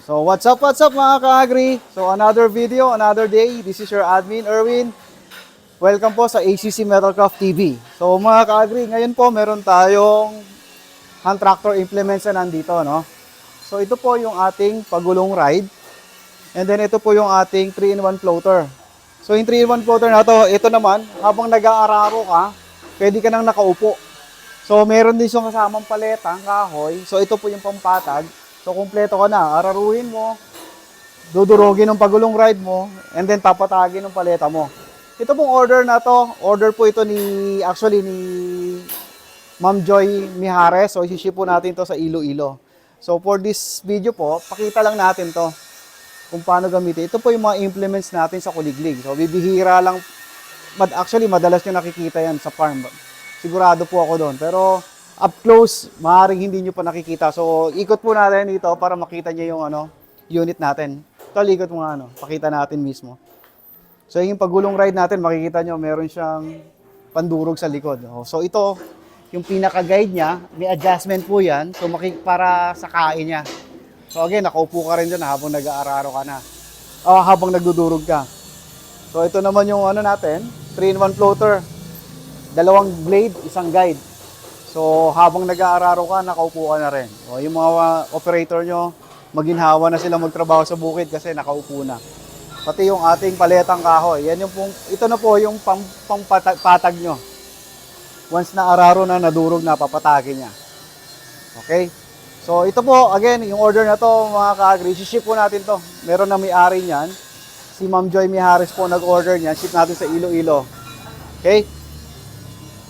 So what's up, what's up mga ka-agri? So another video, another day. This is your admin, Erwin. Welcome po sa ACC Metalcraft TV. So mga ka-agri, ngayon po meron tayong hand tractor implements na nandito, no? So ito po yung ating pagulong ride. And then ito po yung ating 3-in-1 floater. So yung 3-in-1 floater na to, ito naman, habang nag-aararo ka, pwede ka nang nakaupo. So meron din siyang kasamang paleta, kahoy. So ito po yung pampatag. So kumpleto ka na, araruhin mo, dudurugin ng pagulong ride mo, and then papatagin ng paleta mo. Ito pong order na to, order po ito ni, actually ni Ma'am Joy Mijares. So isi-ship po natin to sa Iloilo. So for this video po, pakita lang natin to kung paano gamitin. Ito po yung mga implements natin sa kuliglig. So bibihira lang, actually madalas nyo nakikita yan sa farm. Sigurado po ako doon. Pero up close, maaaring hindi nyo pa nakikita. So ikot po natin dito para makita nyo yung ano, unit natin. Ito, ikot mo nga ano, pakita natin mismo. So yung pagulong ride natin, makikita nyo, meron siyang pandurog sa likod. Oh, So ito, yung pinaka-guide niya, may adjustment po yan. So maki- para sa kain niya. So again, nakaupo ka rin dyan habang nag-aararo ka na. O habang nagdudurog ka. So ito naman yung ano natin, 3-in-1 floater. Dalawang blade, isang guide. So habang nag-aararo ka, nakaupo ka na rin. O yung mga operator nyo, maginhawa na sila magtrabaho sa bukid kasi nakaupo na. Pati yung ating paletang kahoy. Yan yung pong, ito na po yung pang, pangpatag patag nyo. Once na araro na, nadurog na, papatagin niya. Okay? So ito po, again, yung order na to mga ka-agri, ship po natin to. Meron na may-ari niyan. Si Ma'am Joy Mijares po nag-order niyan. Ship natin sa Iloilo. Okay?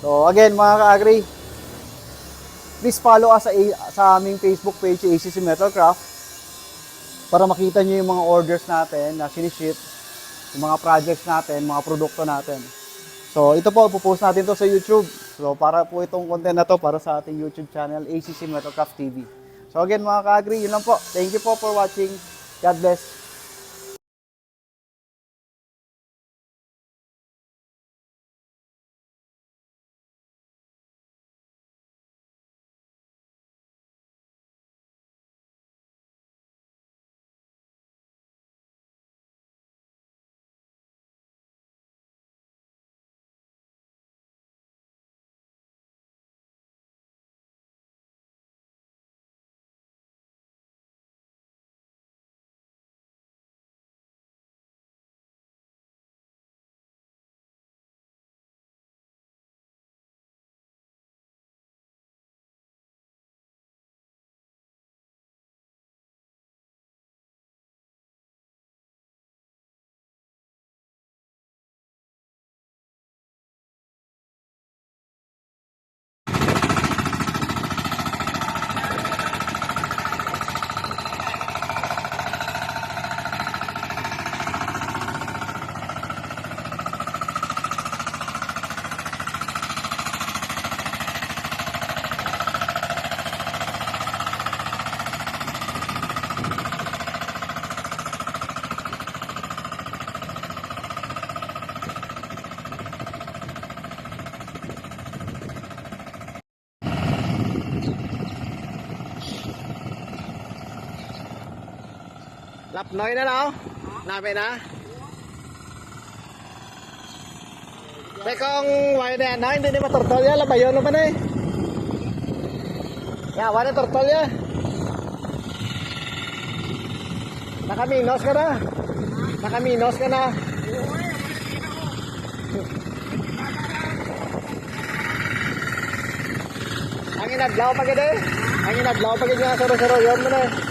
So again, mga ka-agri, please follow us sa, sa aming Facebook page, ACC Metalcraft, para makita niyo yung mga orders natin na siniship, yung mga projects natin, mga produkto natin. So, ito po, pupost natin to sa YouTube. So, para po itong content na to para sa ating YouTube channel, ACC Metalcraft TV. So, again, mga ka-agri, yun lang po. Thank you po for watching. God bless. Lap nói nó đâu? Làm vậy nè. May kong wala na na hindi ni matortol ya labayon naman eh. Ya, wala tortol ya. Nakaminos ka na. Nakaminos ka na. Ang inadlaw pa gid eh. Ang inadlaw pa gid nga saro-saro yon mo na.